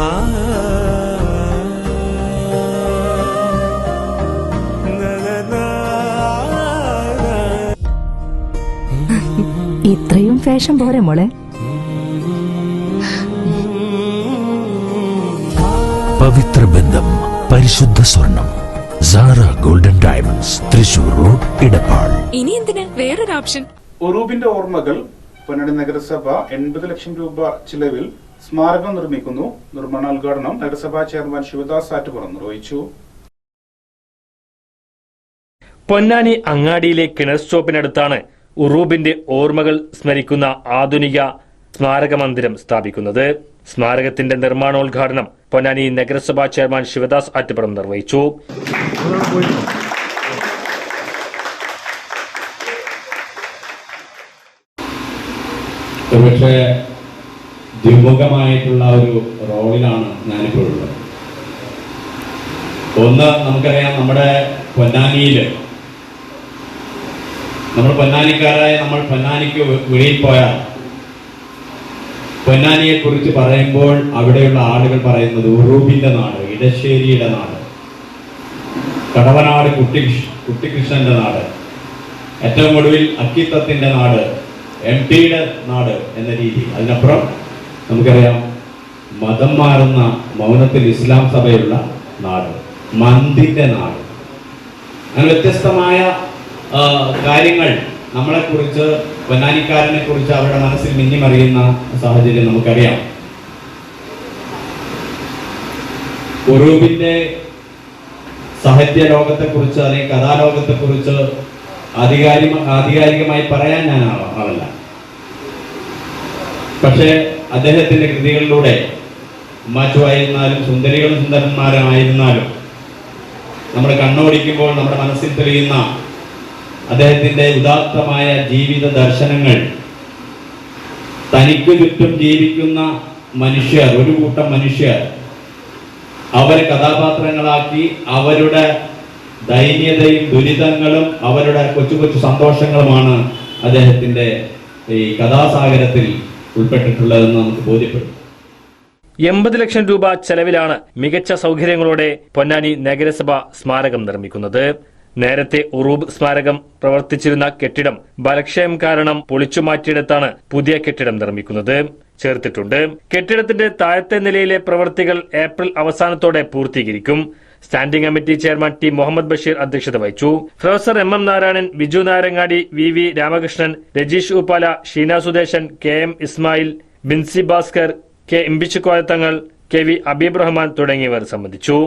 ഇത്രയും ഫാഷൻ പോരെ മോളെ. പവിത്ര ബന്ധം പരിശുദ്ധ സ്വർണം Sara golden diamonds Thrissur road Edappal ഇനി എന്തിന്? വേറൊരു ഓപ്ഷൻ. ഒറൂബിന്റെ ഓർമ്മകൾ പൊന്നാടി നഗരസഭ എൺപത് ലക്ഷം രൂപ ചിലവിൽ സ്മാരകം നിർമ്മിക്കുന്നു. നിർമ്മാണോദ്ഘാടനം നഗരസഭാ ചെയർമാൻ ശിവദാസ് ആറ്റുപുറം നിർവഹിച്ചു. പൊന്നാനി അങ്ങാടിയിലെ കിണർ സ്റ്റോപ്പിനടുത്താണ് ഉറൂബിന്റെ ഓർമ്മകൾ സ്മരിക്കുന്ന ആധുനിക സ്മാരക മന്ദിരം സ്ഥാപിക്കുന്നത്. സ്മാരകത്തിന്റെ നിർമ്മാണോദ്ഘാടനം പൊന്നാനി നഗരസഭാ ചെയർമാൻ ശിവദാസ് ആറ്റുപുറം നിർവഹിച്ചു. ഒരുപക്ഷെ ദ്വിമുഖമായിട്ടുള്ള ഒരു റോളിലാണ് ഞാനിപ്പോൾ ഉള്ളത്. ഒന്ന് നമുക്കറിയാം നമ്മുടെ പൊന്നാനിയിൽ നമ്മൾ പൊന്നാനിക്കാരായ നമ്മൾ പൊന്നാനിക്ക് വെളിയിൽ പോയാൽ പൊന്നാനിയെ കുറിച്ച് പറയുമ്പോൾ അവിടെയുള്ള ആളുകൾ പറയുന്നത് ഉറൂബിന്റെ നാട് ഇടശ്ശേരിയുടെ നാട് കടവനാട് കുട്ടി കുട്ടിക്കൃഷ്ണന്റെ നാട് ഏറ്റവും ഒടുവിൽ അക്കിത്തത്തിന്റെ നാട് എം ടിയുടെ നാട് എന്ന രീതി. അതിനപ്പുറം നമുക്കറിയാം മതം മാറുന്ന മൗനത്തിൽ ഇസ്ലാം സഭയുള്ള നാട് മന്ദിന്റെ നാട്. അങ്ങനെ വ്യത്യസ്തമായ കാര്യങ്ങൾ നമ്മളെക്കുറിച്ച് പൊന്നാനിക്കാരനെ കുറിച്ച് അവരുടെ മനസ്സിൽ മിന്നിമറിയുന്ന സാഹചര്യം നമുക്കറിയാം. ഉറൂബിന്റെ സാഹിത്യ ലോകത്തെക്കുറിച്ച് അല്ലെങ്കിൽ കഥാലോകത്തെക്കുറിച്ച് ആധികാരിക ആധികാരികമായി പറയാൻ ഞാൻ ആളല്ല. പക്ഷേ അദ്ദേഹത്തിന്റെ കൃതികളിലൂടെ ഉമ്മാച്ചുവായിരുന്നാലും സുന്ദരികളും സുന്ദരന്മാരായിരുന്നാലും നമ്മുടെ കണ്ണോടിക്കുമ്പോൾ നമ്മുടെ മനസ്സിൽ തെളിയുന്ന അദ്ദേഹത്തിന്റെ ഉദാത്തമായ ജീവിത ദർശനങ്ങൾ തനിക്ക് ചുറ്റും ജീവിക്കുന്ന മനുഷ്യർ ഒരു കൂട്ടം മനുഷ്യർ അവരെ കഥാപാത്രങ്ങളാക്കി അവരുടെ ദൈന്യതയും ദുരിതങ്ങളും അവരുടെ കൊച്ചു കൊച്ചു സന്തോഷങ്ങളുമാണ് അദ്ദേഹത്തിന്റെ ഈ കഥാസാഗരത്തിൽ ഉൾപ്പെട്ടിട്ടുള്ളതെന്ന് നമുക്ക് ബോധ്യപ്പെടും. എൺപത് ലക്ഷം രൂപ ചെലവിലാണ് മികച്ച സൗകര്യങ്ങളോടെ പൊന്നാനി നഗരസഭ സ്മാരകം നിർമ്മിക്കുന്നത്. നേരത്തെ ഉറൂബ് സ്മാരകം പ്രവർത്തിച്ചിരുന്ന കെട്ടിടം ബലക്ഷയം കാരണം പൊളിച്ചു മാറ്റിയെടുത്താണ് പുതിയ കെട്ടിടം നിർമ്മിക്കുന്നത്. ചേർത്തിട്ടുണ്ട്. കെട്ടിടത്തിന്റെ താഴത്തെ നിലയിലെ പ്രവൃത്തികൾ ഏപ്രിൽ അവസാനത്തോടെ പൂർത്തീകരിക്കും. Standing committee chairman T Muhammad Basheer അധ്യക്ഷത വഹിച്ചു. Professor M M Narayanan Biju Narangadi V V Ramakrishnan Rajeesh Uppala Sheena Sudeshan K M Ismail Binsi Bhaskar K Imbichikoyathangal K V Abeeb Rahman തുടങ്ങിയവർ സംബന്ധിച്ചു.